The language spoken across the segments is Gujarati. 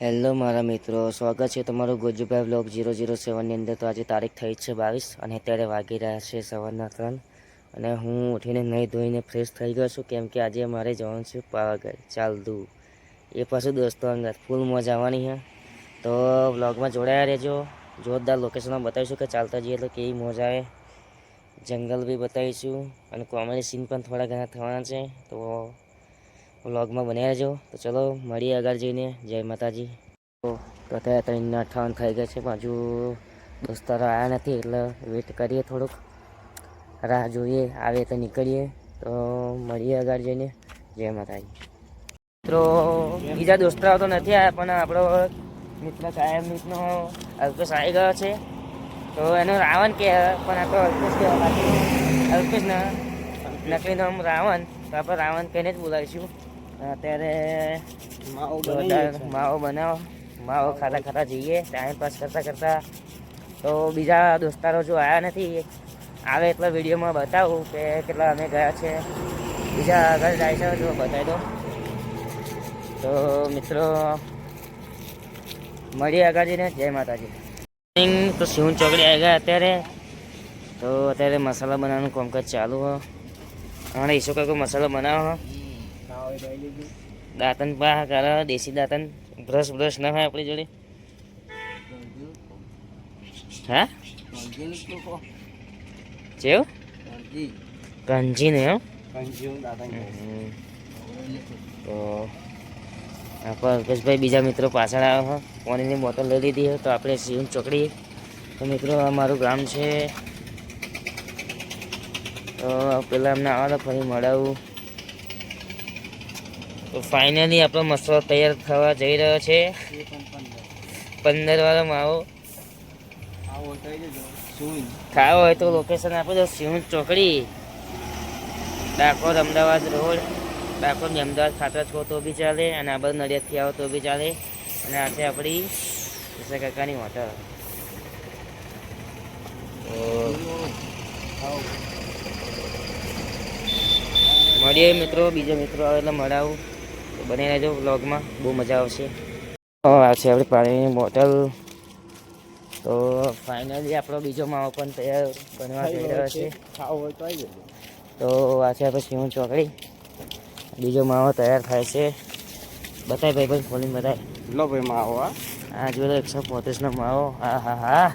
હેલો મારા મિત્રો, સ્વાગત છે તમારું ગુજુભાઈ બ્લોગ ઝીરો ઝીરો સેવનની અંદર. તો આજે તારીખ થઈ છે બાવીસ અને અત્યારે વાગી રહ્યા છે સવારના ત્રણ અને હું ઉઠીને નહીં ધોઈને ફ્રેશ થઈ ગયો છું કેમ કે આજે મારે જવાનું છે પાવાગઢ. ચાલતું એ પાછું દોસ્તો અંગત, ફૂલ મજા આવવાની છે તો બ્લોગમાં જોડાયા રહેજો. જોરદાર લોકેશનમાં બતાવીશું કે ચાલતા જઈએ તો કેવી મોજ આવે. જંગલ બી બતાવીશું અને કોમેડી સીન પણ થોડા ઘણા થવાના છે. તો વ્લોગમાં બન્યા રહેજો. તો ચલો, મળીએ આગળ જઈને. જય માતાજી. તો કથા ત્રણના ઠાન થઈ ગયા છે. બાજુ દોસ્તારો આવ્યા નથી, એટલે વેટ કરીએ થોડુંક. રાહ જોઈએ, આવે તો નીકળીએ. તો મળીએ આગળ જઈને. જય માતાજી. મિત્રો, બીજા દોસ્તારો તો નથી આવ્યા પણ આપણો મિત્ર સાહેબ મિત્રનો અલ્પેશ આવી ગયો છે. તો એનો રાવણ કે, પણ આ તો અલ્પેશ કહેવા બાકી. અલ્પેશ ના નકલી નામ રાવણ. તો આપણે રાવણ કહીને જ બોલાવીશું. અત્યારે માવો માવો બનાવો. માવો ખાતા ખાતા જઈએ. ટાઈમ પાસ કરતા કરતા તો બીજા દોસ્તારો જો આવ્યા નથી આવે એટલે વિડીયોમાં બતાવું કે કેટલા અમે ગયા છે. બીજા આગળ જાય છે જો બતાવી દો તો મિત્રો મળીએ આગળ જઈને જય માતાજી. તો શિવન ચોકડી આવી ગયા અત્યારે. તો અત્યારે મસાલા બનાવવાનું કામકાજ ચાલુ હોય અને ઈશો કાકો મસાલો બનાવો હો. દાંતન પા કરે, દેશી દાંતન. બ્રશ બ્રશ ના હોય આપણી જોડે. હા? જેવ? ગંજી ને તો આપણે અલ્પેશભાઈ બીજા મિત્રો પાછળ આવ્યો પાણીની બોટલ લઈ લીધી તો આપણે શિવન ચોકડી તો મિત્રો, આ મારું ગામ છે. તો પેલા એમને આવવા ફરી મળાવું. તો ફાઇનલી આપણો મસાલો તૈયાર થવા જઈ રહ્યો છે. પંદર વાળો માવો. ખાવો હોય તો લોકેશન આપી દો. સિંહ ચોકડી. ડાકોર અમદાવાદ રોડ. ડાકોર અમદાવાદ ખાતર છો તો બી ચાલે અને આ બધું નડિયાદથી આવો તો બી ચાલે. અને આ છે આપણી ઈશા કાકાની હોટલ. મળીએ મિત્રો, બીજો મિત્રો આવે એટલે મળાવું. બની રહેજો વ્લોગમાં બહુ મજા આવશે. તો આ છે આપણી પાણીની બોટલ. તો ફાઇનલી આપણો બીજો માવો પણ તૈયાર બનવા જઈ રહ્યો છે. તો આ છે આપણે સિંહ ચોકડી. બીજો માવો તૈયાર થાય છે. બતાય ભાઈ ભાઈ ખોલીને બતાય. લો ભાઈ માવો આ જોયો એકસો પોત્રીસનો માવો. હા હા હા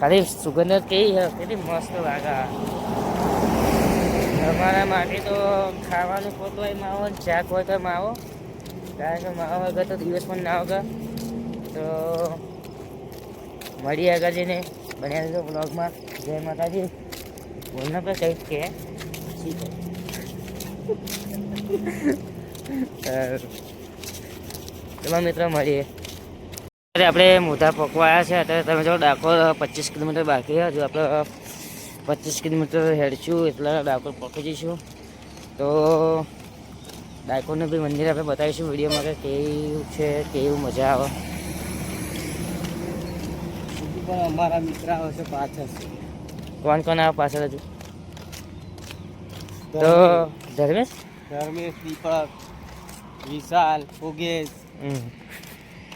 ખાલી સુગંધ કેવી કેટલી મસ્ત લાગે આ. તમારા માટે તો ખાવાનું પોતોય માવો, જાક હોય તો માવો. કારણ કે માવો વગર તો દિવસ પણ ના વગર તો મળીએ આગળ જઈને બન્યા રહેજો બ્લોગમાં જય માતાજી. બોલના પર કંઈક કે. તમારા? મિત્રો મળીએ. અત્યારે આપણે મોઢા પકવાયા છે, અત્યારે તમે જો ડાકોર પચીસ કિલોમીટર બાકી હજુ આપણે પચીસ કિલોમીટર હેડશું એટલે ડાકોર પહોંચી જઈશું. તો ડાકોરનું બી મંદિર આપણે બતાવીશું વિડીયોમાં કે કેવું છે કેવું મજા આવે. પણ અમારા મિત્ર આવશે પાછળ. કોણ કોણ આવે પાછળ હજુ? તો ધર્મેશ? ધર્મેશ દીપક વિશાલ હમ.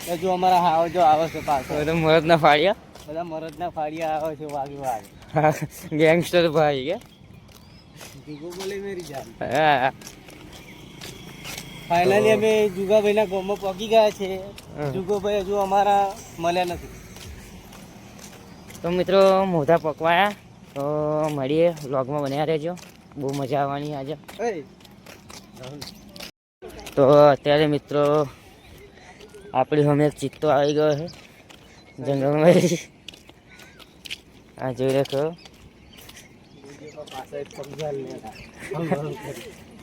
હજુ અમારા હાવ જો આવે છે પાછળ. તો મરદ ના ફાડ્યા બધા મરદના ફાડિયા આવે છે વાગ વાગે. ગેંગસ્ટર ભાઈ કે? જુગો બોલે મેરી જાન. હા. ફાઇનલી અમે જુગાભાઈના ગામમાં પહોંચી ગયા છે. હમ. જુગોભાઈ હજુ અમારા મળ્યા નથી. તો મિત્રો મોઢા પકવાયા. તો મળીએ વ્લોગમાં બન્યા રહેજો. બહુ મજા આવવાની આજે. તો અત્યારે મિત્રો આપણી એક ચિત્તો આવી ગયો છે. જંગલમાં આ જોઈ રાખો.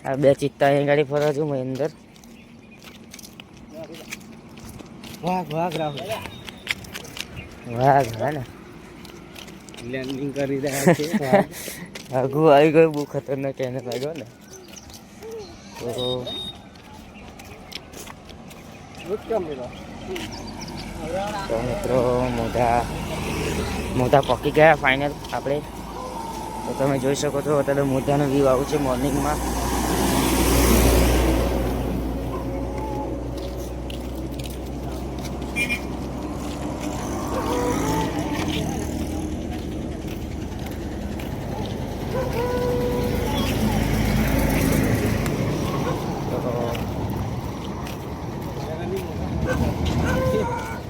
આ બે ચિત્તા અહીં ગાડી ફરવા છું મહેન્દર વાઘ વાઘ રાહુલ. વાઘ હા ને. લેન્ડિંગ કરી રહ્યા છે. આગુ આવી ગયું બહુ ખતરનાક એને લાગ્યો ને. તો તો મિત્રો મોઢા. મોઢા પકી ગયા ફાઇનલ આપણે તો તમે જોઈ શકો છો, અત્યારે મોઢાનો વ્યૂ આવું છે મોર્નિંગમાં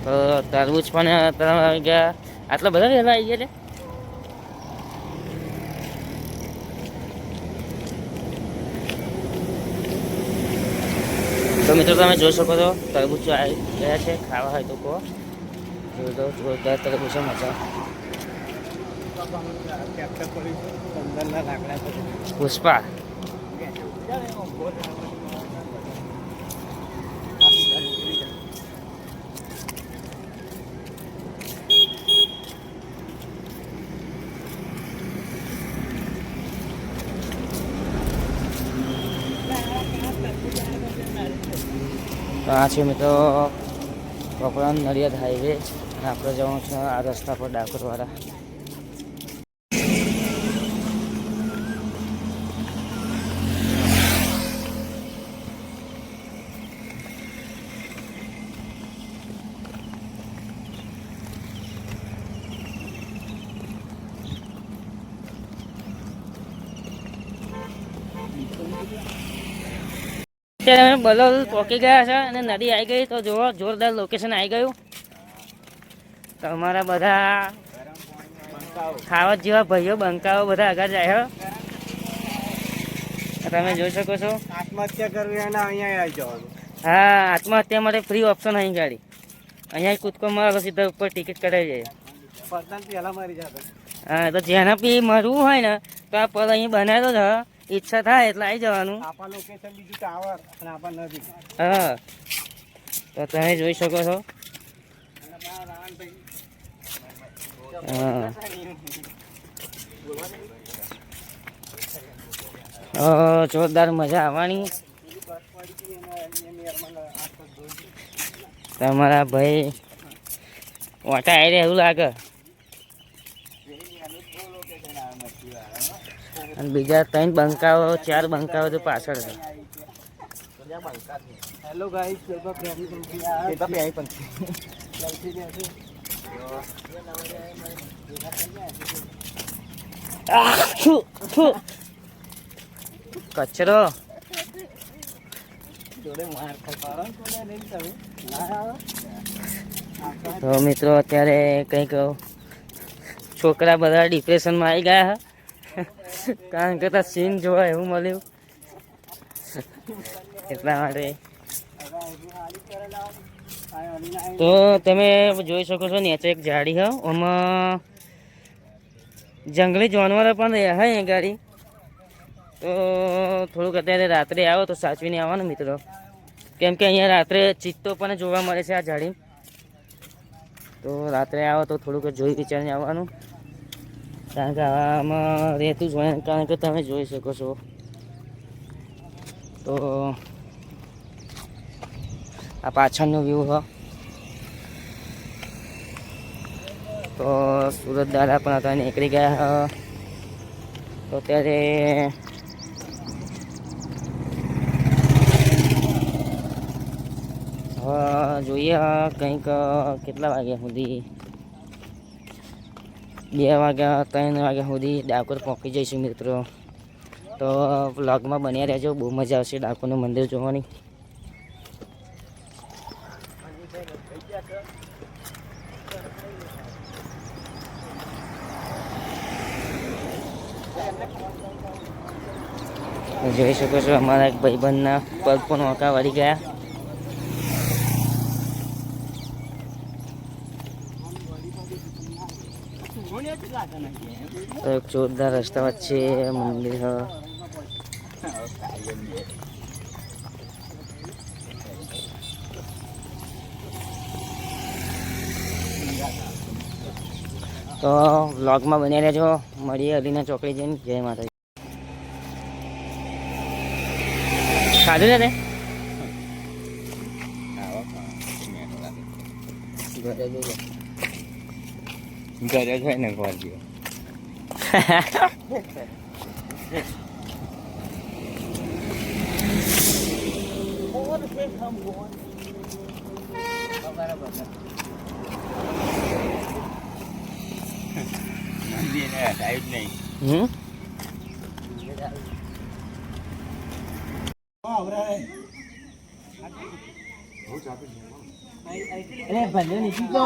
તો તરબૂચ પણ ત્રણ આવી ગયા. આટલા બધા વહેલા આવી ગયા તો મિત્રો તમે જોઈ શકો છો, તરબૂચો આવી ગયા છે, ખાવા હોય તો કહો. જોઈ દો જોરદાર તરબૂચો મજા. પુષ્પા. આ છે મિત્રો. કપડા નડિયાદ હાઈવે અને આપણે જવાનું છે આ રસ્તા પર ડાકોરવાળા. અત્યારે અમે બલોલ પહોંચી ગયા છે અને નદી આવી ગઈ તો જુઓ જોરદાર લોકેશન આવી ગયું. તો અમારા બધા ખાવા જેવા ભાઈઓ બંકાઓ બધા આગળ જાય તમે જોઈ શકો છો. આત્મહત્યા કરવી અને અહીંયા આવી જવાનું. હા આત્મહત્યા માટે ફ્રી ઓપ્શન અહીં ગાડી. અહીંયા કૂદકો મારો સીધા ઉપર ટિકિટ કઢાઈ જાય. હા તો જેને બી મરવું હોય ને તો આ પદ અહીં બનાવેલો છે ઈચ્છા થાય એટલે આવી જવાનું. આપા લોકેશન બીજું ટાવર અને આપા નદી. હા. તો તમે જોઈ શકો છો. હા. જોરદાર મજા આવવાની. તમારા ભાઈ વાટા આવી રહ્યા એવું લાગે. અને બીજા ત્રણ બંકાઓ ચાર બંકાઓ તો પાછળ છે. હેલો ગાઈસ પેપર પ્રેમી પંખી પેપર પ્રેમી પંખી. કચરો. તો મિત્રો અત્યારે કંઈક છોકરા બધા ડિપ્રેશનમાં આવી ગયા છે કારણ કે ત્યાં સીન જોવા એવું મળ્યું. એટલા માટે. તો તમે જોઈ શકો છો નીચે એક જાડી હો. આમાં જંગલી જાનવરો પણ રહ્યા એ ગાડી. તો થોડુંક અત્યારે રાત્રે આવો તો સાચવીને આવવાનું મિત્રો. કેમ કે અહીંયા રાત્રે ચિત્તો પણ જોવા મળે છે આ ઝાડી. તો રાત્રે આવો તો થોડુંક જોઈ વિચારીને આવવાનું. કારણ કે આમાં રહેતું જ હોય કારણ કે તમે જોઈ શકો છો. તો આ પાછળનો વ્યૂ હો. તો સુરત દાદા પણ હતા નીકળી ગયા હ. તો અત્યારે જોઈએ કંઈક કેટલા વાગ્યા સુધી બે વાગ્યા, ત્રણ વાગ્યા સુધી ડાકોર પહોંચી જઈશું મિત્રો. તો વ્લોગમાં બન્યા રહેજો, બહુ મજા આવશે ડાકોરનું મંદિર જોવાની. જોઈ શકો છો, અમારા એક ભાઈબંધના પગ પણ ઓકા વળી ગયા. તો એક જોરદાર રસ્તા વચ્ચે મંદિર હ. તો વ્લોગમાં બની રહેજો. મળીએ અલીના ચોકડી જઈને. જય માતાજી. ખાધું છે તે ઘરે જ હોય ને ઘર જેવો હમ અરે ભલે નીકળી તો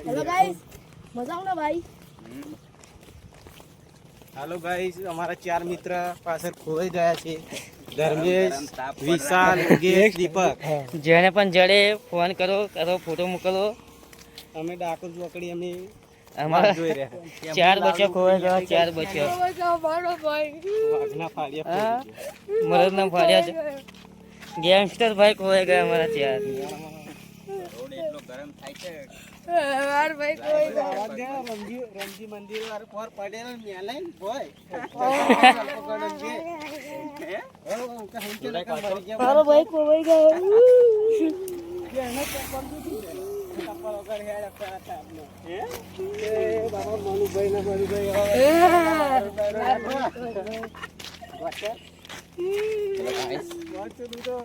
મજા આવ ને ભાઈ? હાલો ગાઈસ અમારા ચાર મિત્ર પાછળ ખોવાઈ ગયા છે. ધર્મેશ વિશાલ યોગેશ દીપક. જેને પણ જડે ફોન કરો કરો ફોટો મોકલો. અમે ડાકોર ચોકડી અમે અમારા જોઈ રહ્યા. ચાર બચ્યો ખોવાઈ ગયા ચાર બચ્યો. વાઘના ફાળિયા હા? ફાડ્યા છે. ગેંગસ્ટર ભાઈ ખોવાઈ ગયા અમારા ચાર. મારો ભાઈ કોઈ રમજી રમજી મંદિર વાર પર પડેલો મેલે ને મારો ભાઈ કોઈ ગયો. મોટો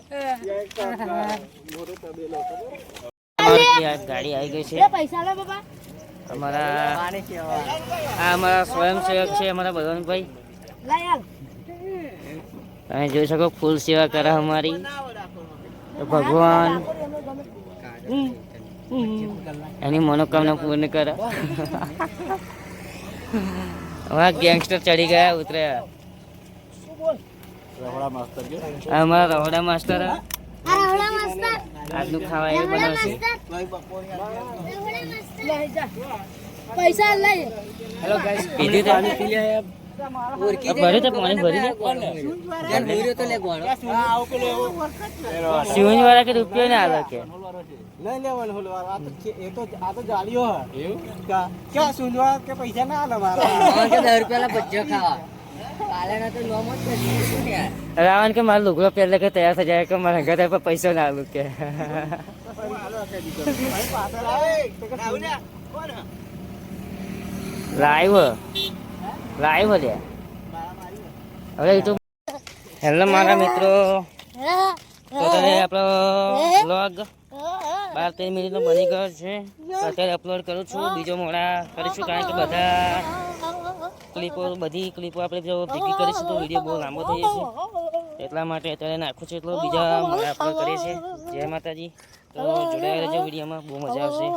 ત્યાં ગાડી આવી ગઈ છે. એ પૈસા લે અમારા આ અમારા સ્વયંસેવક છે અમારા ભગવાનભાઈ. તમે જોઈ શકો ફૂલ સેવા કરે અમારી. ભગવાન એની મનોકામના પૂર્ણ કરે. અમારા ગેંગસ્ટર ચડી ગયા ઉતર્યા. આ અમારા રહોડા માસ્ટર રવડા રાવડા માસ્ટર આજનું ખાવા એ બનાવશે? લે જા પૈસા લઈ પીધું તો ભર્યું તો પાણી ભરી દે. સિવંજ વાળા કે રૂપિયો ને આવે કે? નહીં લેવાનું હોલો આ તો એ તો આ તો જાળીઓ હે એવું? ક્યાં સુંદવા કે પૈસા ના આલે મારા? રાવણ કે મારો લુગડો પહેલે કે તૈયાર થઈ જાય કે મારા ઘરે પર પૈસો ના આલું કે. લાઈવ. લાઈવ લે. હવે યુટ્યુબ હેલો મારા મિત્રો. તો તમે આપણો બ્લોગ બાર તેર મિનિટનો બની ગયો છે. અત્યારે અપલોડ કરું છું. બીજો મોડા કરીશું કારણ કે બધા ક્લિપો બધી ક્લિપો આપણે જો ભેગી કરીશું તો વીડિયો બહુ લાંબો થઈ જશે. એટલા માટે અત્યારે નાખું છું એટલો. બીજા મોડા અપલોડ કરીએ છીએ. જય માતાજી. તો જોડાયેલા રહેજો વિડીયોમાં બહુ મજા આવશે.